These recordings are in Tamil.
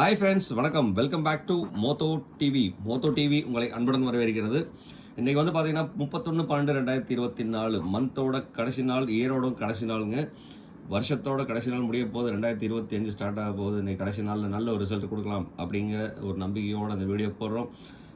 ஹாய் ஃப்ரெண்ட்ஸ் வணக்கம். Welcome back to Motho TV Motho TV உங்களை அன்புடன் வரவேற்கிறது. இன்றைக்கி வந்து பார்த்தீங்கன்னா முப்பத்தொன்று பன்னெண்டு ரெண்டாயிரத்தி இருபத்தி நாலு மந்தோட கடைசி நாள் இயரோட கடைசி நாளுங்க. வருஷத்தோட கடைசி நாள் முடிய போது ரெண்டாயிரத்தி இருபத்தி அஞ்சு ஸ்டார்ட் ஆக போகுது. இன்றைக்கி கடைசி நாளில் நல்ல ஒரு ரிசல்ட் கொடுக்கலாம் அப்படிங்கிற ஒரு நம்பிக்கையோடு அந்த வீடியோ போடுறோம்.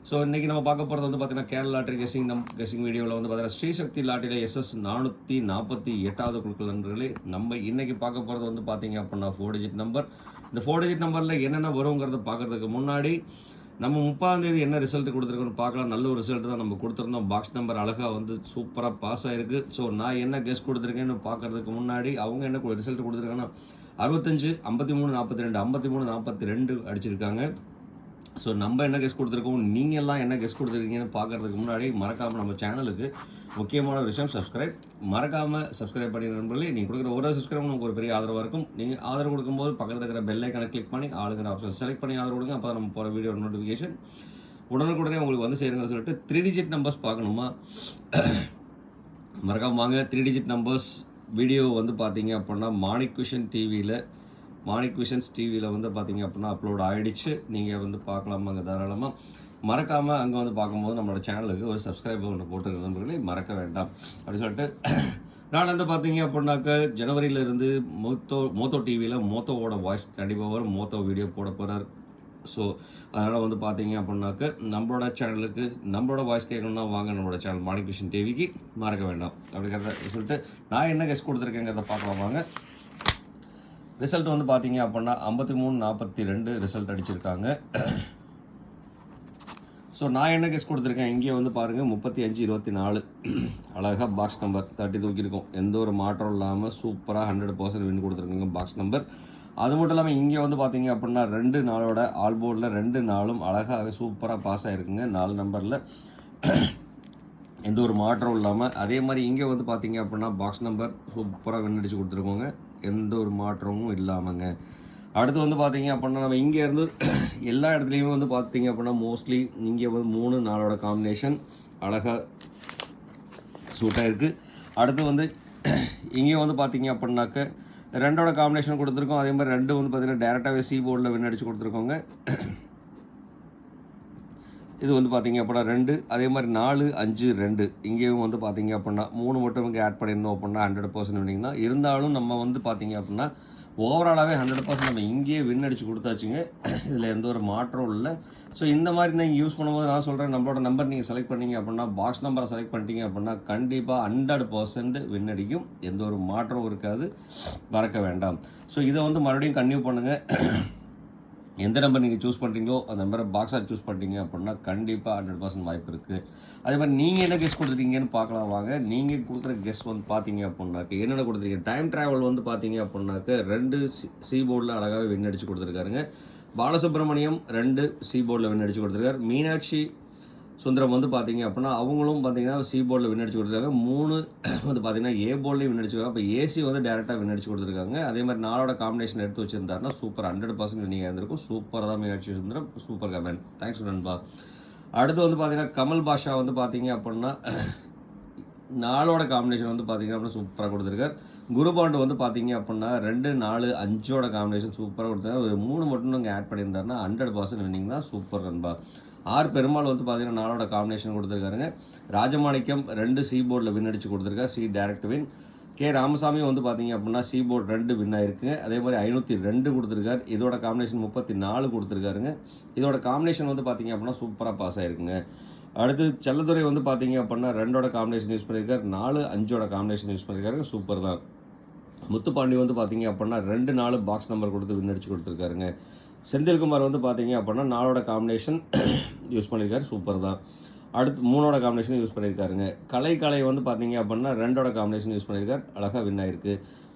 ஸோ இன்றைக்கி நம்ம பார்க்க போகிறது வந்து பார்த்தீங்கன்னா கேரள லாட்டரி கெஸிங். நம் கெஸிங் வீடியோவில் வந்து பார்த்தீங்கன்னா ஸ்ரீசக்தி லாட்டரியில் எஸ்எஸ் நானூற்றி நாற்பத்தி எட்டாவது குழுக்கள் நண்பர்களே நம்ம இன்றைக்கி பார்க்க போகிறது வந்து பார்த்தீங்க அப்படின்னா ஃபோர் டிஜிட் நம்பர் இந்த ஃபோர் டிஜிட் நம்பரில் என்னென்ன வருங்கிறத பார்க்குறதுக்கு முன்னாடி நம்ம முப்பாந்தேதி என்ன ரிசல்ட் கொடுத்துருக்கோன்னு பார்க்கலாம். நல்ல ஒரு ரிசல்ட் தான் நம்ம கொடுத்துருந்தோம். பாக்ஸ் நம்பர் அழகாக வந்து சூப்பராக பாஸ் ஆகிருக்கு ஸோ நான் என்ன கெஸ் கொடுத்துருக்கேன்னு பார்க்கறதுக்கு முன்னாடி அவங்க என்ன ரிசல்ட் கொடுத்துருக்காங்கன்னா அறுபத்தஞ்சு ஐம்பத்தி மூணு நாற்பத்தி ரெண்டு ஐம்பத்தி மூணு நாற்பத்தி ரெண்டு அடிச்சிருக்காங்க. ஸோ நம்ம என்ன கெஸ் கொடுத்துருக்கோம்? நீங்கள் எல்லாம் என்ன கெஸ்ட் கொடுத்துருக்கீங்கன்னு பார்க்கறதுக்கு முன்னாடி மறக்காமல் நம்ம சேனலுக்கு முக்கியமான விஷயம் சப்ஸ்கிரைப் மறக்காமல் சப்ஸ்கிரைப் பண்ணி நண்பர்களே நீங்கள் கொடுக்குற ஒரு சப்ஸ்கிரைப் நமக்கு ஒரு பெரிய ஆதரவாக இருக்கும். நீங்கள் ஆதரவு கொடுக்கும்போது பக்கத்தில் இருக்கிற பெல் ஐக்கனை கிளிக் பண்ணி ஆளுங்கிற ஆப்ஷன் செலக்ட் பண்ணி ஆதரவு கொடுங்க. அப்போ நம்ம போகிற வீடியோ நோட்டிஃபிகேஷன் உடனுக்குடனே உங்களுக்கு வந்து சேருங்கன்னு சொல்லிட்டு த்ரீ டிஜிட் நம்பர்ஸ் பார்க்கணுமா? மறக்காமல் வாங்க. த்ரீ டிஜிட் நம்பர்ஸ் வீடியோ வந்து பார்த்தீங்க அப்படின்னா மாணிக் விஷன் டிவியில் மாணிக் விஷன்ஸ் டிவியில் வந்து பார்த்தீங்க அப்படின்னா அப்லோட் ஆகிடுச்சு நீங்கள் வந்து பார்க்கலாம் அங்கே தாராளமாக மறக்காமல் அங்கே வந்து பார்க்கும்போது நம்மளோட சேனலுக்கு ஒரு சப்ஸ்கிரைப் ஒன்று போட்டு நண்பர்களே மறக்க வேண்டாம். அப்படின்னு சொல்லிட்டு நான் வந்து பார்த்தீங்க அப்படின்னாக்க ஜனவரியிலேருந்து மோத்தோ மோத்தோ டிவியில் மோத்தோவோட வாய்ஸ் கண்டிப்பாக வரும். மோத்தோ வீடியோ போட போகிறார் ஸோ அதனால் வந்து பார்த்தீங்க அப்படின்னாக்க நம்மளோட சேனலுக்கு நம்மளோட வாய்ஸ் கேட்கணும்னா வாங்க நம்மளோட சேனல் மாணிக் விஷன் டிவிக்கு. மறக்க வேண்டாம். அப்படிங்கிறத சொல்லிட்டு நான் என்ன கெஸ்ட் கொடுத்துருக்கேங்கிறத பார்க்கலாம் வாங்க. ரிசல்ட் வந்து பார்த்தீங்க அப்படின்னா ஐம்பத்தி மூணு நாற்பத்தி ரெண்டு ரிசல்ட் அடிச்சிருக்காங்க. ஸோ நான் என்ன கேஸ் கொடுத்துருக்கேன்? இங்கே வந்து பாருங்கள் முப்பத்தி அஞ்சு இருபத்தி நாலு. அழகாக பாக்ஸ் நம்பர் தட்டி தூக்கியிருக்கோம். எந்த ஒரு மாற்றம் இல்லாமல் சூப்பராக ஹண்ட்ரட் பர்சன்ட் வின் கொடுத்துருக்குங்க பாக்ஸ் நம்பர் அது மட்டும் இல்லாமல் இங்கே வந்து பார்த்தீங்க அப்படின்னா ரெண்டு நாளோட ஆல் போர்டில் ரெண்டு நாளும் அழகாகவே சூப்பராக பாஸ் ஆகிருக்குங்க நாலு நம்பரில் எந்த ஒரு மாற்றம் இல்லாமல் அதே மாதிரி இங்கே வந்து பார்த்தீங்க அப்படின்னா பாக்ஸ் நம்பர் சூப்பராக வின் அடித்து கொடுத்துருக்கோங்க. எந்த ஒரு மாற்றமும் இல்லாமங்க. அடுத்து வந்து பார்த்தீங்க அப்படின்னா நம்ம இங்கே இருந்து எல்லா இடத்துலையுமே வந்து பார்த்தீங்க அப்படின்னா மோஸ்ட்லி இங்கே வந்து மூணு நாளோட காம்பினேஷன் அழகாக சூட்டாக இருக்குது அடுத்து வந்து இங்கே வந்து பார்த்தீங்க அப்படின்னாக்க ரெண்டோட காம்பினேஷன் கொடுத்துருக்கோம். அதே மாதிரி ரெண்டு வந்து பார்த்திங்கன்னா டேரெக்டாகவே சி போர்டில் வின் அடித்து கொடுத்துருக்கோங்க. இது வந்து பார்த்தீங்க அப்படின்னா ரெண்டு அதே மாதிரி நாலு அஞ்சு ரெண்டு. இங்கேயும் வந்து பார்த்தீங்க அப்படின்னா மூணு மட்டும் இங்கே ஆட் பண்ணியிருந்தோம் அப்படின்னா ஹண்ட்ரட் பர்சன்ட் வினிங் இருந்தாலும் நம்ம வந்து பார்த்தீங்க அப்படின்னா ஓவராலாகவே ஹண்ட்ரட் பர்சன்ட் நம்ம இங்கேயே வின் அடித்து கொடுத்தாச்சுங்க. இதில் எந்த ஒரு மாற்றம் இல்லை. ஸோ இந்த மாதிரி நீங்கள் யூஸ் பண்ணும்போது நான் சொல்கிறேன் நம்மளோட நம்பர் நீங்கள் செலக்ட் பண்ணீங்க அப்படின்னா பாக்ஸ் நம்பரை செலக்ட் பண்ணிட்டீங்க அப்படின்னா கண்டிப்பாக ஹண்ட்ரட் பர்சன்ட் வின் அடிக்கும். எந்த ஒரு மாற்றமும் இருக்காது. மறக்க வேண்டாம். ஸோ இதை வந்து மறுபடியும் கன்டினியூ பண்ணுங்கள் எந்த நம்பர் நீங்கள் சூஸ் பண்ணுறீங்களோ அந்த நம்பரை பாக்ஸாக சூஸ் பண்ணிட்டீங்க அப்படின்னா கண்டிப்பாக ஹண்ட்ரட் பர்சன்ட் வாய்ப்பு இருக்குது அதே மாதிரி நீங்கள் என்ன கெஸ் கொடுத்துருக்கீங்கன்னு பார்க்கலாம் வாங்க. நீங்கள் கொடுக்குற கெஸ் வந்து பார்த்தீங்க அப்படின்னாக்க என்னென்ன கொடுத்துருக்கீங்க? டைம் ட்ராவல் வந்து பார்த்தீங்க அப்படின்னாக்க ரெண்டு சி போர்டில் அழகாகவே வின் அடித்து கொடுத்துருக்காருங்க. பாலசுப்ரமணியம் ரெண்டு சி போர்டில் வின் அடித்து கொடுத்துருக்காரு. மீனாட்சி சுந்தரம் வந்து பார்த்தீங்க அப்படின்னா அவங்களும் பார்த்தீங்கன்னா சி போர்டில் விண்ணடிச்சு கொடுத்துருக்காங்க. மூணு வந்து பார்த்தீங்கன்னா ஏ போர்ட்லேயும் விண்ணடிச்சிருக்காங்க அப்போ இப்போ ஏசி வந்து டேரெக்டாக விண்ணடிச்சு கொடுத்துருக்காங்க. அதே மாதிரி நாளோட காம்பினேஷன் எடுத்து வச்சிருந்தாருன்னா சூப்பர் ஹண்ட்ரட் பர்சன்ட் நீங்கள் இருந்திருக்கும். சூப்பராக தான் விண்ணடிச்சு சுந்தரம். சூப்பர் கமெண்ட் தேங்க்ஸ் நண்பா. அடுத்து வந்து பார்த்தீங்கன்னா கமல் பாஷா வந்து பார்த்தீங்க அப்படின்னா நாளோட காம்பினேஷன் வந்து பார்த்தீங்க அப்படின்னா சூப்பராக கொடுத்துருக்காரு. குருபாண்டு வந்து பார்த்தீங்க அப்படின்னா ரெண்டு நாலு அஞ்சோட காம்பினேஷன் சூப்பராக கொடுத்துருக்காரு. ஒரு மூணு மட்டும் நீங்கள் ஆட் பண்ணியிருந்தாருன்னா ஹண்ட்ரட் பர்சன்ட் வின்னிங் தான். சூப்பர் நண்பா. ஆர் பெருமாள் வந்து பார்த்தீங்கன்னா நாளோட காம்பினேஷன் கொடுத்துருக்காருங்க. ராஜமாணிக்கம் ரெண்டு சி போர்டில் வின் அடிச்சு கொடுத்துருக்காரு. C direct win K Ramasamy வந்து பார்த்தீங்க அப்படின்னா சி போர்டு ரெண்டு வின் ஆயிருக்குங்க அதே மாதிரி ஐநூற்றி ரெண்டு கொடுத்துருக்காரு. இதோட காம்பினேஷன் முப்பத்தி நாலு கொடுத்துருக்காருங்க. இதோட காம்பினேஷன் வந்து பார்த்தீங்க அப்படின்னா சூப்பராக பாஸ் ஆயிருக்குங்க. அடுத்து செல்லதுறை வந்து பார்த்தீங்க அப்படின்னா ரெண்டோட காம்பினேஷன் யூஸ் பண்ணியிருக்காரு நாலு அஞ்சோட காம்பினேஷன் யூஸ் பண்ணியிருக்காரு சூப்பர் தான். முத்துப்பாண்டி வந்து பார்த்தீங்க அப்படின்னா ரெண்டு நாலு பாக்ஸ் நம்பர் கொடுத்து வின் அடிச்சு கொடுத்துருக்காருங்க. செந்தில்குமார் வந்து பார்த்தீங்க அப்படின்னா நாலோட காம்பினேஷன் யூஸ் பண்ணியிருக்காரு. சூப்பர் தான். அடுத்து மூணோட காம்பினேஷன் யூஸ் பண்ணியிருக்காருங்க. கலை கலை வந்து பார்த்தீங்க அப்படின்னா ரெண்டோட காம்பினேஷன் யூஸ் பண்ணியிருக்காரு. அழகாக வின் ஆயிருக்கு.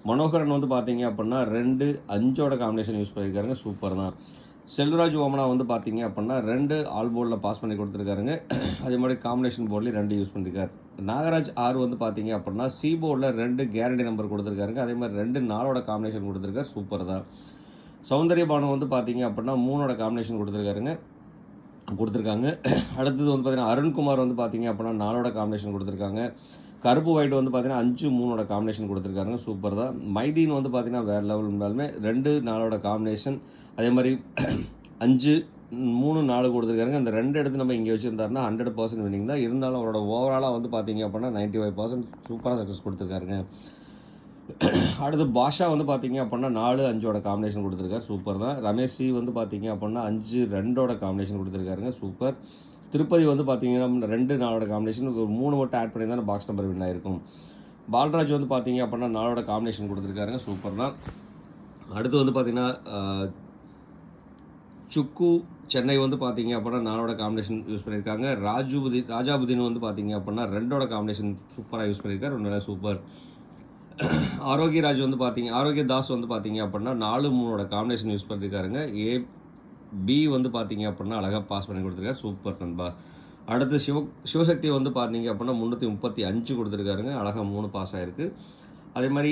மனோகரன் வந்து பார்த்தீங்க அப்படின்னா ரெண்டு அஞ்சோட காம்பினேஷன் யூஸ் பண்ணியிருக்காருங்க. சூப்பர் தான். செல்வராஜ் ஓமனா வந்து பார்த்தீங்க அப்படின்னா ரெண்டு ஆல் போர்டில் பாஸ் பண்ணி கொடுத்துருக்காருங்க. அதே மாதிரி காம்பினேஷன் போர்ட்லேயும் ரெண்டு யூஸ் பண்ணியிருக்காரு. நாகராஜ் ஆர் வந்து பார்த்தீங்க அப்படின்னா சி போர்டில் ரெண்டு கேரண்டி நம்பர் கொடுத்துருக்காருங்க. அதே மாதிரி ரெண்டு நாளோட காம்பினேஷன் கொடுத்துருக்காரு. சூப்பர் தான். சௌந்தரிய பானம் வந்து பார்த்தீங்க அப்படின்னா மூணோட காம்பினேஷன் கொடுத்துருக்காருங்க. கொடுத்துருக்காங்க. அடுத்தது வந்து பார்த்தீங்கன்னா அருண்குமார் வந்து பார்த்தீங்க அப்படின்னா நாலோட காம்பினேஷன் கொடுத்துருக்காங்க. கருப்பு ஒயிட் வந்து பார்த்தீங்கன்னா அஞ்சு மூணோட காம்பினேஷன் கொடுத்துருக்காங்க சூப்பர் தான். மைதீன் வந்து பார்த்தீங்கன்னா வேறு லெவல் இருந்தாலுமே ரெண்டு நாளோட காம்பினேஷன் அதே மாதிரி அஞ்சு மூணு நாலு கொடுத்துருக்காருங்க. அந்த ரெண்டு எடுத்து நம்ம இங்கே வச்சுருந்தாருன்னா ஹண்ட்ரட் பர்சன்ட் வினிங் தான். இருந்தாலும் அவரோட ஓவராலாக வந்து பார்த்தீங்க அப்படின்னா நைன்ட்டி ஃபைவ் பர்சன்ட் சூப்பராக சக்ஸஸ் கொடுத்துருக்காருங்க. அடுத்து பாஷா வந்து பார்த்தீங்க அப்படின்னா நாலு அஞ்சோட காம்பினேஷன் கொடுத்துருக்காரு. சூப்பர் தான். ரமேஷ் சி வந்து பார்த்தீங்க அப்படின்னா அஞ்சு ரெண்டோட காம்பினேஷன் கொடுத்துருக்காருங்க. சூப்பர் திருப்பதி வந்து பார்த்தீங்கன்னா ரெண்டு நாலோட காம்பினேஷன் ஒரு மூணு மட்டும் ஆட் பண்ணி தான் பாக்ஸ் நம்பர் வின் ஆயிருக்கும். பால்ராஜ் வந்து பார்த்தீங்க அப்படின்னா நாலோட காம்பினேஷன் கொடுத்துருக்காருங்க. சூப்பர் தான். அடுத்து வந்து பார்த்தீங்கன்னா சுக்கு சென்னை வந்து பார்த்தீங்க அப்படின்னா நாலோட காம்பினேஷன் யூஸ் பண்ணியிருக்காங்க. ராஜுபுதி ராஜாபுதீன் வந்து பார்த்தீங்க அப்படின்னா ரெண்டோட காம்பினேஷன் சூப்பராக யூஸ் பண்ணியிருக்காரு. ஒரு சூப்பர் ஆரோக்கியராஜ் வந்து பார்த்தீங்க ஆரோக்கிய தாஸ் வந்து பார்த்தீங்க அப்படின்னா நாலு மூணோட காம்பினேஷன் யூஸ் பண்ணியிருக்காருங்க ஏ பி வந்து பார்த்தீங்க அப்படின்னா அழகாக பாஸ் பண்ணி கொடுத்துருக்காரு. சூப்பர் நண்பா. அடுத்து சிவ சிவசக்தி வந்து பார்த்தீங்க அப்படின்னா முந்நூற்றி முப்பத்தி அஞ்சு கொடுத்துருக்காருங்க. அழகாக மூணு பாஸ் ஆகிருக்கு அதே மாதிரி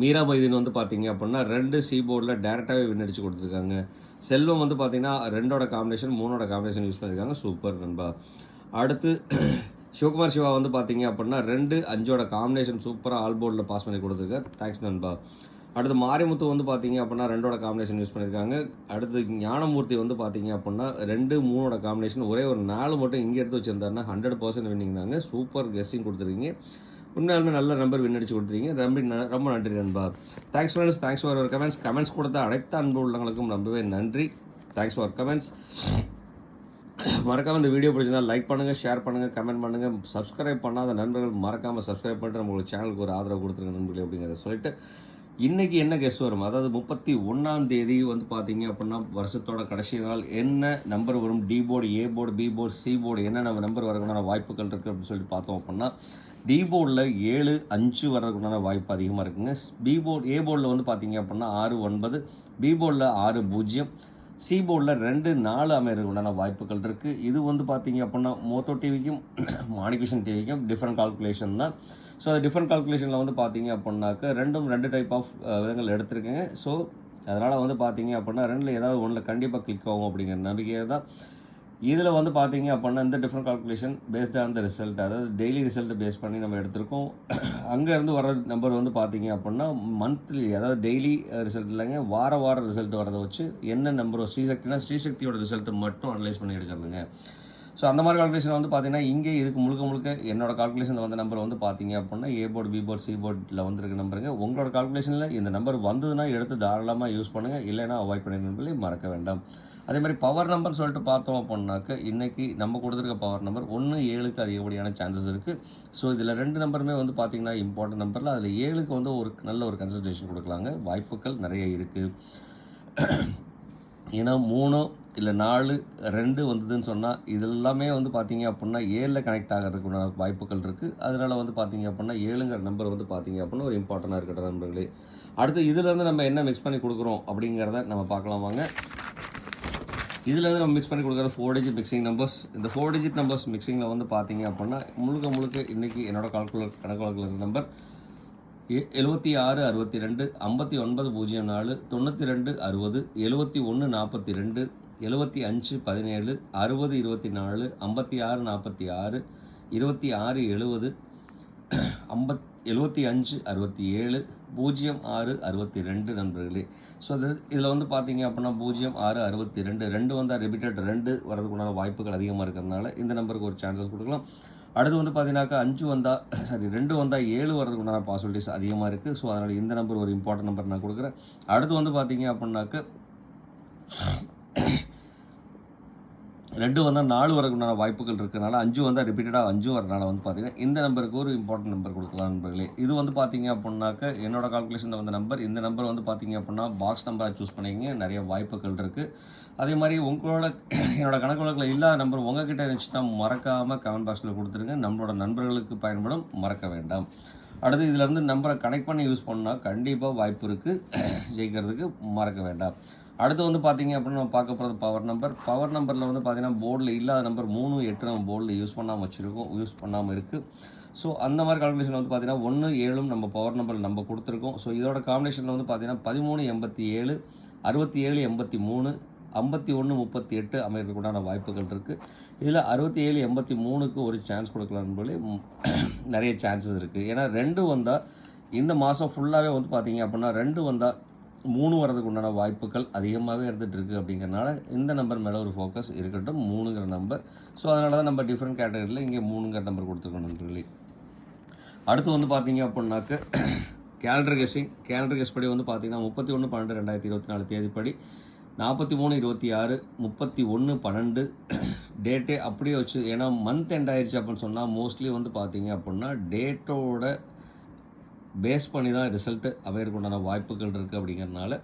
மீரா மைதீன் வந்து பார்த்தீங்க அப்படின்னா ரெண்டு சி போர்டில் டேரெக்டாகவே வின் அடிச்சு கொடுத்துருக்காங்க. செல்வம் வந்து பார்த்தீங்கன்னா ரெண்டோட காம்பினேஷன் மூணோட காம்பினேஷன் யூஸ் பண்ணியிருக்காங்க சூப்பர் நண்பா. அடுத்து சிவகுமார் சிவா வந்து பார்த்தீங்க அப்படின்னா ரெண்டு அஞ்சோட காம்பினேஷன் சூப்பராக ஆல் போர்டில் பாஸ் பண்ணி கொடுத்துருக்கேன் தேங்க்ஸ் நண்பா. அடுத்து மாரிமுத்து வந்து பார்த்தீங்க அப்படின்னா ரெண்டோட காம்பினேஷன் யூஸ் பண்ணியிருக்காங்க. அடுத்து ஞானமூர்த்தி வந்து பார்த்தீங்க அப்படின்னா ரெண்டு மூணோட காம்பினேஷன் ஒரே ஒரு நாலு மட்டும் இங்கே எடுத்து வச்சிருந்தாருன்னா ஹண்ட்ரட் பர்சன்ட் வின்னிங் தாங்க. சூப்பர் கெஸ்ஸிங் கொடுத்துருக்கீங்க. உண்மையாலுமே நல்ல நம்பர் வின் அடிச்சு கொடுத்துருக்கீங்க. ரொம்ப ந- ரொம்ப நன்றி நண்பா. Thanks friends thanks for comments comments கொடுத்த அனைத்து அன்பு உள்ளவங்களுக்கும் ரொம்பவே நன்றி. தேங்க்ஸ் ஃபார் கமெண்ட்ஸ் மறக்காம இந்த வீடியோ பிடிச்சிருந்தா லைக் பண்ணுங்கள் ஷேர் பண்ணுங்கள் கமெண்ட் பண்ணுங்கள் சப்ஸ்கிரைப் பண்ணாத நண்பர்கள் மறக்காமல் சப்ஸ்கிரைப் பண்ணிட்டு நம்மளுக்கு சேனலுக்கு ஒரு ஆதரவு கொடுத்துருங்க நண்பர்களே அப்படிங்கிறத சொல்லிட்டு இன்றைக்கி என்ன கெஸ்ட் வரும்? அதாவது முப்பத்தி ஒன்றாம் தேதி வந்து பார்த்தீங்க அப்படின்னா வருஷத்தோட கடைசி நாள். என்ன நம்பர் வரும்? D board A board B board C board என்ன நம்ம நம்பர் வரக்குண்டான வாய்ப்புகள் இருக்குது அப்படின்னு சொல்லிட்டு பார்த்தோம் அப்படின்னா டி போர்டில் ஏழு அஞ்சு வர்றதுக்குண்டான வாய்ப்பு அதிகமாக இருக்குங்க. பி போர்டு ஏ போர்டில் வந்து பார்த்தீங்க அப்படின்னா ஆறு ஒன்பது. பி போர்டில் ஆறு பூஜ்ஜியம். சி போர்டில் ரெண்டு நாலு அமைகிறதுக்கு உண்டான வாய்ப்புகள் இருக்குது இது வந்து பார்த்தீங்க அப்படின்னா மோட்டோ டிவிக்கும் மானிகேஷன் டிவிக்கும் டிஃப்ரெண்ட் கால்குலேஷன் தான். ஸோ அது டிஃப்ரெண்ட் கால்குலேஷனில் வந்து பார்த்தீங்க அப்படின்னாக்க ரெண்டும் ரெண்டு டைப் ஆஃப் விதங்கள் எடுத்திருக்கேங்க. ஸோ அதனால் வந்து பார்த்தீங்க அப்படின்னா ரெண்டில் ஏதாவது ஒன்றில் கண்டிப்பாக கிளிக் ஆகும் அப்படிங்கிற நம்பிக்கையை தான் இதில் வந்து பார்த்தீங்க அப்படின்னா இந்த different calculation based on the result அதாவது டெய்லி ரிசல்ட்டை பேஸ் பண்ணி நம்ம எடுத்திருக்கோம். அங்கேருந்து வர நம்பர் வந்து பார்த்தீங்க அப்படின்னா மந்த்லி அதாவது டெய்லி ரிசல்ட் uh, இல்லைங்க வார வார ரிசல்ட் வரதை வச்சு என்ன நம்பரோ ஸ்ரீசக்தினா ஸ்ரீசக்தியோட ரிசல்ட்டை மட்டும் அனலைஸ் பண்ணி எடுக்கிறதுங்க. ஸோ அந்த மாதிரி கால்குலேஷன் வந்து பார்த்தீங்கன்னா இங்கே இதுக்கு முழுக்க முழுக்க. என்னோட கால்குலேஷன் வந்த நம்பர் வந்து பார்த்தீங்க அப்படின்னா A board B board C போர்டில் வந்திருக்க நம்பருங்க உங்களோட கால்குலேஷனில் இந்த நம்பர் வந்ததுன்னா எடுத்து தாராளமாக யூஸ் பண்ணுங்கள் இல்லைனா அவாய்ட் பண்ணிடுங்களே மறக்க வேண்டாம். அதே மாதிரி பவர் நம்பர் சொல்லிட்டு பார்த்தோம் அப்படின்னாக்க இன்றைக்கி நம்ம கொடுத்துருக்க பவர் நம்பர் ஒன்று ஏழுக்கு அதிகப்படியான சான்சஸ் இருக்குது ஸோ இதில் ரெண்டு நம்பருமே வந்து பார்த்திங்கன்னா இம்பார்ட்டன்ட் நம்பரில் அதில் ஏழுக்கு வந்து ஒரு நல்ல ஒரு கன்சன்ட்ரேஷன் கொடுக்கலாங்க. வாய்ப்புகள் நிறைய இருக்குது ஏன்னா மூணு இல்லை நாலு ரெண்டு வந்ததுன்னு சொன்னால் இதெல்லாமே வந்து பார்த்தீங்க அப்படின்னா ஏழில் கனெக்ட் ஆகிறதுக்குள்ள வாய்ப்புகள் இருக்குது அதனால் வந்து பார்த்தீங்க அப்படின்னா ஏழுங்கிற நம்பர் வந்து பார்த்தீங்க அப்படின்னா ஒரு இம்பார்ட்டண்ட்டாக இருக்கட்டும் நண்பர்களே. அடுத்து இதுலேருந்து நம்ம என்ன மிக்ஸ் பண்ணி கொடுக்குறோம் அப்படிங்கிறத நம்ம பார்க்கலாம் வாங்க. இதுலேருந்து நம்ம மிக்ஸ் பண்ணி கொடுக்குறது ஃபோர் டிஜிட் மிக்சிங் நம்பர்ஸ் இந்த ஃபோர் டிஜிட் நம்பர்ஸ் மிக்சிங்கில் வந்து பார்த்தீங்க அப்படின்னா முழுக்க முழுக்க இன்றைக்கி என்னோடய கால்குலர் கணக்கு நம்பர் எ- எழுபத்தி ஆறு அறுபத்தி ரெண்டு ஐம்பத்தி ஒன்பது பூஜ்ஜியம் நாலு தொண்ணூற்றி ரெண்டு அறுபது எழுபத்தி ஒன்று நாற்பத்தி ரெண்டு எழுபத்தி அஞ்சு பதினேழு அறுபது இருபத்தி நாலு ஐம்பத்தி ஆறு நாற்பத்தி ஆறு இருபத்தி ஆறு எழுபது ஐம்பத் எழுபத்தி அஞ்சு அறுபத்தி ஏழு பூஜ்ஜியம் ஆறு அறுபத்தி ரெண்டு நண்பர்களே. ஸோ அது இதில் வந்து பார்த்தீங்க அப்படின்னா பூஜ்ஜியம் ஆறு அறுபத்தி ரெண்டு ரெண்டு வந்தால் ரிப்பீட்டட் ரெண்டு வரதுக்குண்டான வாய்ப்புகள் அதிகமாக இருக்கிறதுனால இந்த நம்பருக்கு ஒரு சான்சஸ் கொடுக்கலாம். அடுத்து வந்து பார்த்தீங்கன்னாக்கா அஞ்சு வந்தால் சாரி ரெண்டு வந்தால் ஏழு வரதுக்கு உண்டான பாசிபிலிட்டிஸ் அதிகமாக இருக்குது ஸோ அதனால் இந்த நம்பர் ஒரு இம்பார்ட்டன்ட் நம்பர் நான் கொடுக்குறேன். அடுத்து வந்து பார்த்தீங்க அப்படின்னாக்க ரெண்டு வந்தால் நாலு வரதுக்கு உண்டான வாய்ப்புகள் இருக்கிறனால அஞ்சு வந்தால் ரிப்பீட்டடாக அஞ்சும் வரனால வந்து பார்த்திங்கன்னா இந்த நம்பருக்கு ஒரு இம்பார்ட்டன்ட் நம்பர் கொடுக்கலாம் நண்பர்களே. இது வந்து பார்த்தீங்க அப்படின்னாக்க என்னோட கால்குலேஷனில் வந்த நம்பர் இந்த நம்பர் வந்து பார்த்தீங்க அப்படின்னா பாக்ஸ் நம்பராக சூஸ் பண்ணிங்க நிறைய வாய்ப்புகள் இருக்குது அதே மாதிரி உங்களோட என்னோட கணக்கு வழக்கில் இல்லாத நம்பர் உங்ககிட்ட இருந்துச்சுன்னா மறக்காமல் கமெண்ட் பாக்ஸில் கொடுத்துருங்க. நம்மளோட நண்பர்களுக்கு பயன்படும். மறக்க வேண்டாம். அடுத்து இதிலேருந்து நம்பரை கனெக்ட் பண்ணி யூஸ் பண்ணால் கண்டிப்பாக வாய்ப்பு இருக்குது ஜெயிக்கிறதுக்கு மறக்க வேண்டாம். அடுத்து வந்து பார்த்தீங்க அப்படின்னா நம்ம பார்க்க போகிறது பவர் நம்பர் பவர் நம்பரில் வந்து பார்த்தீங்கன்னா போர்டில் இல்லாத நம்பர் மூணு எட்டு நம்ம போர்டில் யூஸ் பண்ணாமல் வச்சுருக்கோம். யூஸ் பண்ணாமல் இருக்குது ஸோ அந்த மாதிரி கால்குலேஷன் வந்து பார்த்தீங்கன்னா ஒன்று ஏழும் நம்ம பவர் நம்பர் நம்ம கொடுத்துருக்கோம். ஸோ இதோட காம்பினேஷனில் வந்து பார்த்தீங்கன்னா பதிமூணு எண்பத்தி ஏழு அறுபத்தி ஏழு எண்பத்தி மூணு ஐம்பத்தி ஒன்று முப்பத்தி எட்டு அமைகிறதுக்கு உண்டான வாய்ப்புகள் இருக்குது இதில் அறுபத்தி ஏழு எண்பத்தி மூணுக்கு ஒரு சான்ஸ் கொடுக்கலாம் போல நிறைய சான்சஸ் இருக்குது ஏன்னா ரெண்டு வந்தால் இந்த மாதம் ஃபுல்லாகவே வந்து பார்த்தீங்க அப்படின்னா ரெண்டு வந்தால் மூணு வரதுக்கு உண்டான வாய்ப்புகள் அதிகமாகவே இருந்துகிட்டு இருக்குது அப்படிங்கிறனால இந்த நம்பர் மேலே ஒரு ஃபோக்கஸ் இருக்கட்டும் மூணுங்கிற நம்பர் ஸோ அதனால தான் நம்ம டிஃப்ரெண்ட் கேட்டகரியில் இங்கே மூணுங்கிற நம்பர் கொடுத்துருக்கோம் நண்பர்களே. அடுத்து வந்து பார்த்தீங்க அப்படின்னாக்க கேலண்டர் கெஸ்ஸிங் கேலண்டர் கெஸ் படி வந்து பார்த்தீங்கன்னா முப்பத்தி ஒன்று பன்னெண்டு ரெண்டாயிரத்தி இருபத்தி நாலு தேதிப்படி நாற்பத்தி மூணு இருபத்தி ஆறு முப்பத்தி ஒன்று பன்னெண்டு டேட்டே அப்படியே வச்சு ஏன்னா மந்த் எண்ட் ஆயிடுச்சு அப்படின்னு சொன்னால் மோஸ்ட்லி வந்து பார்த்தீங்க அப்படின்னா டேட்டோட பேஸ் பண்ணி தான் ரிசல்ட்டு அமையறதுக்கு உண்டான வாய்ப்புகள் இருக்குது அப்படிங்கிறனால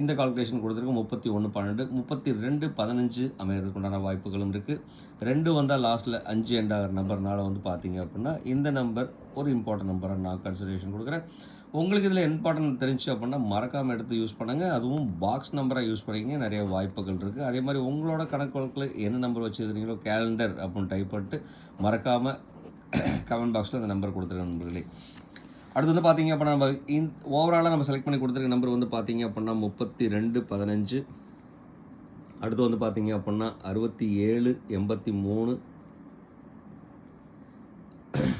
இந்த கால்குலேஷன் கொடுத்துருக்கு. முப்பத்தி ஒன்று பன்னெண்டு முப்பத்தி ரெண்டு பதினஞ்சு அமையறதுக்கு உண்டான வாய்ப்புகளும் இருக்குது ரெண்டு வந்தால் லாஸ்ட்டில் அஞ்சு எண்ட் ஆகிற நம்பர்னால் வந்து பார்த்தீங்க அப்படின்னா இந்த நம்பர் ஒரு இம்பார்ட்டன்ட் நம்பராக நான் கன்சிடரேஷன் கொடுக்குறேன். உங்களுக்கு இதில் இம்பார்ட்டன்ட் தெரிஞ்சு அப்படின்னா மறக்காமல் எடுத்து யூஸ் பண்ணுங்கள் அதுவும் பாக்ஸ் நம்பராக யூஸ் பண்ணிங்க நிறைய வாய்ப்புகள் இருக்குது அதே மாதிரி உங்களோட கணக்கு வழக்கில் என்ன நம்பர் வச்சுருக்கிறீங்களோ கேலண்டர் அப்படின்னு டைப் பண்ணிட்டு மறக்காமல் கமெண்ட் பாக்ஸில் அந்த நம்பர் கொடுத்துருக்க நண்பர்களே. அடுத்து வந்து பார்த்தீங்க அப்படின்னா நம்ம இந் ஓவராலாக நம்ம செலக்ட் பண்ணி கொடுத்துருக்க நம்பர் வந்து பார்த்தீங்க அப்படின்னா முப்பத்தி ரெண்டு பதினஞ்சு. அடுத்து வந்து பார்த்தீங்க அப்படின்னா அறுபத்தி ஏழு எண்பத்தி மூணு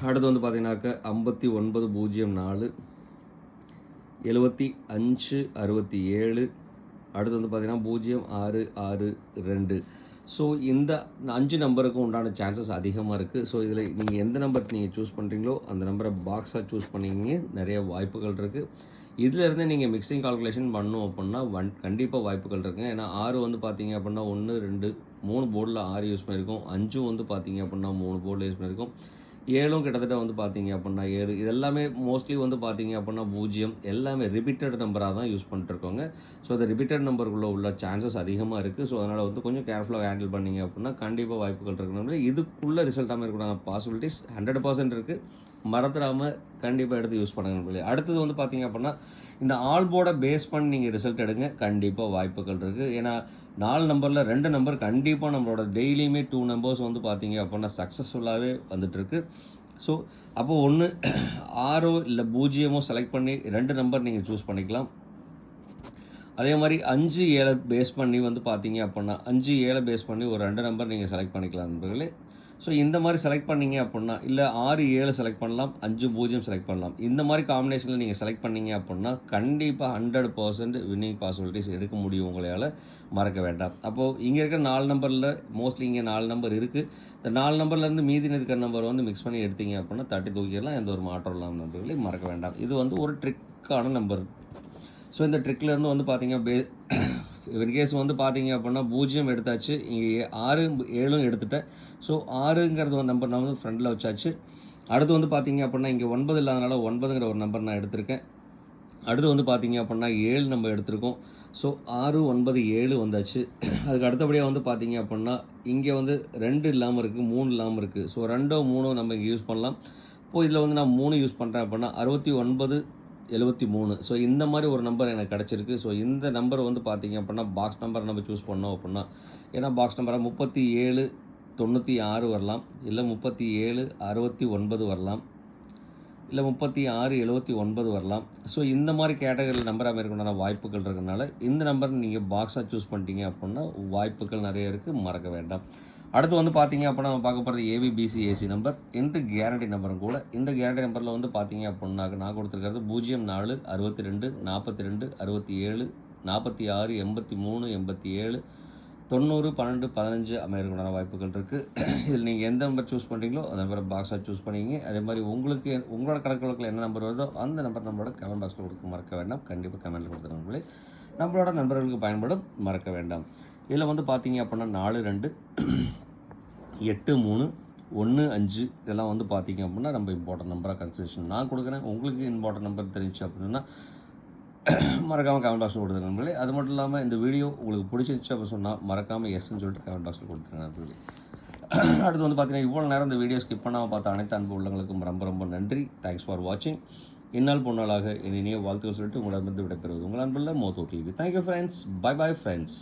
அடுத்து வந்து பார்த்தீங்கன்னாக்க ஐம்பத்தி ஒன்பது பூஜ்ஜியம் நாலு. எழுபத்தி அஞ்சு அறுபத்தி ஏழு அடுத்து வந்து பார்த்தீங்கன்னா பூஜ்ஜியம் ஆறு ஆறு ரெண்டு. ஸோ இந்த அஞ்சு நம்பருக்கும் உண்டான சான்சஸ் அதிகமாக இருக்குது ஸோ இதில் நீங்கள் எந்த நம்பர் நீங்கள் சூஸ் பண்ணுறீங்களோ அந்த நம்பரை பாக்ஸாக சூஸ் பண்ணிங்க நிறைய வாய்ப்புகள் இருக்குது இதிலேருந்து நீங்கள் மிக்சிங் கால்குலேஷன் பண்ணோம் அப்படின்னா ஒன் கண்டிப்பாக வாய்ப்புகள் இருக்குங்க ஏன்னா ஆறு வந்து பார்த்தீங்க அப்படின்னா ஒன்று ரெண்டு மூணு போர்டில் ஆறு யூஸ் பண்ணியிருக்கோம் அஞ்சும் வந்து பார்த்தீங்க அப்படின்னா மூணு போர்டில் யூஸ் பண்ணியிருக்கோம் ஏழும் கிட்டத்தட்ட வந்து பார்த்தீங்க அப்படின்னா ஏழு. இது எல்லாமே மோஸ்ட்லி வந்து பார்த்தீங்க அப்படின்னா பூஜ்ஜியம். எல்லாமே ரிப்பீட்டட் நம்பராக தான் யூஸ் பண்ணிட்டுருக்கோங்க. ஸோ அந்த ரிப்பீட்டட் நம்பருக்குள்ளே உள்ள சான்சஸ் அதிகமாக இருக்குது ஸோ அதனால் வந்து கொஞ்சம் கேர்ஃபுல்லாக ஹேண்டில் பண்ணீங்க அப்படின்னா கண்டிப்பாக வாய்ப்புகள் இருக்கணும் இதுக்குள்ளே ரிசல்ட்டாக இருக்கணும் பாசிபிலிட்டிஸ் ஹண்ட்ரட் பர்சன்ட் இருக்குது மறந்துடாமல் கண்டிப்பாக எடுத்து யூஸ் பண்ணுங்க அடுத்தது வந்து பார்த்தீங்க அப்படின்னா இந்த ஆல்போர்டை பேஸ் பண்ணி நீங்கள் ரிசல்ட் எடுங்க. கண்டிப்பாக வாய்ப்புகள் இருக்குது ஏன்னா நாலு நம்பரில் ரெண்டு நம்பர் கண்டிப்பாக நம்மளோட டெய்லியுமே டூ நம்பர்ஸ் வந்து பார்த்தீங்க அப்படின்னா சக்ஸஸ்ஃபுல்லாகவே வந்துட்டுருக்கு. ஸோ அப்போது ஒன்று ஆறோ இல்லை பூஜ்ஜியமோ செலக்ட் பண்ணி ரெண்டு நம்பர் நீங்கள் சூஸ் பண்ணிக்கலாம். அதே மாதிரி அஞ்சு ஏழை பேஸ் பண்ணி வந்து பார்த்தீங்க அப்படின்னா அஞ்சு ஏழை பேஸ் பண்ணி ஒரு ரெண்டு நம்பர் நீங்கள் செலக்ட் பண்ணிக்கலாம் நண்பர்களே. ஸோ இந்த மாதிரி செலக்ட் பண்ணீங்க அப்படின்னா இல்லை ஆறு ஏழு செலக்ட் பண்ணலாம் அஞ்சு பூஜ்ஜியம் செலக்ட் பண்ணலாம். இந்த மாதிரி காம்பினேஷனில் நீங்கள் செலக்ட் பண்ணீங்க அப்படின்னா கண்டிப்பாக ஹண்ட்ரட் பர்சன்ட் வின்னிங் பாசிபிலிட்டிஸ் எடுக்க முடியும் உங்களால். மறக்க வேண்டாம். அப்போது இங்கே இருக்கிற நாலு நம்பரில் மோஸ்ட்லி இங்கே நாலு நம்பர் இருக்குது இந்த நாலு நம்பர்லேருந்து மீதி இருக்கிற நம்பர் வந்து மிக்ஸ் பண்ணி எடுத்தீங்க அப்படின்னா தட்டி தூக்கிடலாம் எந்த ஒரு மாற்றம் இல்லாமல் நம்பர்களே மறக்க வேண்டாம். இது வந்து ஒரு ட்ரிக்கான நம்பர் ஸோ இந்த ட்ரிக்லேருந்து வந்து பார்த்தீங்க பே இன்கேஸ் வந்து பார்த்தீங்க அப்படின்னா பூஜ்ஜியம் எடுத்தாச்சு. இங்கே ஆறு ஏழும் எடுத்துட்டேன். ஸோ ஆறுங்கிறது ஒரு நம்பர் நான் வந்து ஃப்ரண்டில் வச்சாச்சு. அடுத்து வந்து பார்த்தீங்க அப்படின்னா இங்கே ஒன்பது இல்லாதனால ஒன்பதுங்கிற ஒரு நம்பர் நான் எடுத்திருக்கேன். அடுத்து வந்து பார்த்தீங்க அப்படின்னா ஏழு நம்ம எடுத்திருக்கோம். ஸோ ஆறு ஒன்பது ஏழு வந்தாச்சு. அதுக்கு அடுத்தபடியாக வந்து பார்த்தீங்க அப்படின்னா இங்கே வந்து ரெண்டு இல்லாமல் இருக்குது மூணு இல்லாமல் இருக்குது ஸோ ரெண்டோ மூணோ நம்ம இங்கே யூஸ் பண்ணலாம். இப்போது இதில் வந்து நான் மூணு யூஸ் பண்ணுறேன் அப்படின்னா அறுபத்தி ஒன்பது எழுபத்தி மூணு. ஸோ இந்த மாதிரி ஒரு நம்பர் எனக்கு கிடச்சிருக்கு. ஸோ இந்த நம்பர் வந்து பார்த்திங்க அப்படின்னா பாக்ஸ் நம்பர் நம்ம சூஸ் பண்ணோம் அப்படின்னா ஏன்னா பாக்ஸ் நம்பராக முப்பத்தி ஏழு தொண்ணூற்றி ஆறு வரலாம். இல்லை முப்பத்தி ஏழு அறுபத்தி ஒன்பது வரலாம். இல்லை முப்பத்தி ஆறு எழுபத்தி ஒன்பது வரலாம். ஸோ இந்த மாதிரி கேட்டகரியில் நம்பராக இருக்கணும்னா வாய்ப்புகள் இருக்கிறனால இந்த நம்பர் நீங்கள் பாக்ஸாக சூஸ் பண்ணிட்டீங்க அப்படின்னா வாய்ப்புகள் நிறைய இருக்குது மறக்க வேண்டாம். அடுத்து வந்து பார்த்தீங்க அப்படின்னா நம்ம பார்க்க போகிறது ஏபிபிசி ஏசி நம்பர் இந்த கேரண்டி நம்பரும் கூட. இந்த கேரண்டி நம்பரில் வந்து பார்த்தீங்க அப்படின்னாக்க நான் கொடுத்துருக்கிறது பூஜ்ஜியம் நாலு அறுபத்தி ரெண்டு நாற்பத்தி ரெண்டு அறுபத்தி ஏழு நாற்பத்தி ஆறு எண்பத்தி மூணு எண்பத்தி ஏழு தொண்ணூறு பன்னெண்டு பதினஞ்சு அமையறதுக்குண்டான வாய்ப்புகள் இருக்குது இதில் நீங்கள் எந்த நம்பர் சூஸ் பண்ணுறீங்களோ அந்த நம்பரை பாக்ஸாக சூஸ் பண்ணிங்க அதே மாதிரி உங்களுக்கு உங்களோட கணக்கு வழக்கில் என்ன நம்பர் வருதோ அந்த நம்பர் நம்மளோட கமெண்ட் பாக்ஸில் கொடுக்க மறக்க வேண்டாம். கண்டிப்பாக கமெண்ட்டில் கொடுத்துருங்களே நம்மளோட நண்பர்களுக்கு பயன்படும் மறக்க வேண்டாம். இதில் வந்து பார்த்தீங்க அப்படின்னா நாலு ரெண்டு எட்டு மூணு ஒன்று அஞ்சு இதெல்லாம் வந்து பார்த்தீங்க அப்படின்னா ரொம்ப இம்பார்ட்டன்ட் நம்பராக கன்சிடரேஷன் நான் கொடுக்குறேன். உங்களுக்கு இம்பார்ட்டன்ட் நம்பர் தெரிஞ்சு அப்படின்னா மறக்காமல் கமெண்ட் பாக்ஸில் கொடுத்துருங்க நண்பர்களே. அது மட்டும் இல்லாமல் இந்த வீடியோ உங்களுக்கு பிடிச்சிருச்சு அப்போ சொன்னால் மறக்காமல் எஸ்ன்னு சொல்லிட்டு கமெண்ட் பாக்ஸில் கொடுத்துருங்க நண்பர்களே. அடுத்து வந்து பார்த்தீங்கன்னா இவ்வளோ நேரம் இந்த வீடியோ ஸ்கிப் பண்ணாமல் பார்த்த அனைத்து அன்பு உள்ளங்களுக்கும் ரொம்ப ரொம்ப நன்றி. தேங்க்ஸ் ஃபார் வாட்சிங் இந்நாள் பொன்னாளாக இனிய வாழ்த்துக்கள் சொல்லிட்டு உங்களிடமிருந்து விடைபெறுவது உங்கள் அன்புள்ள Motho TV thank you friends bye bye friends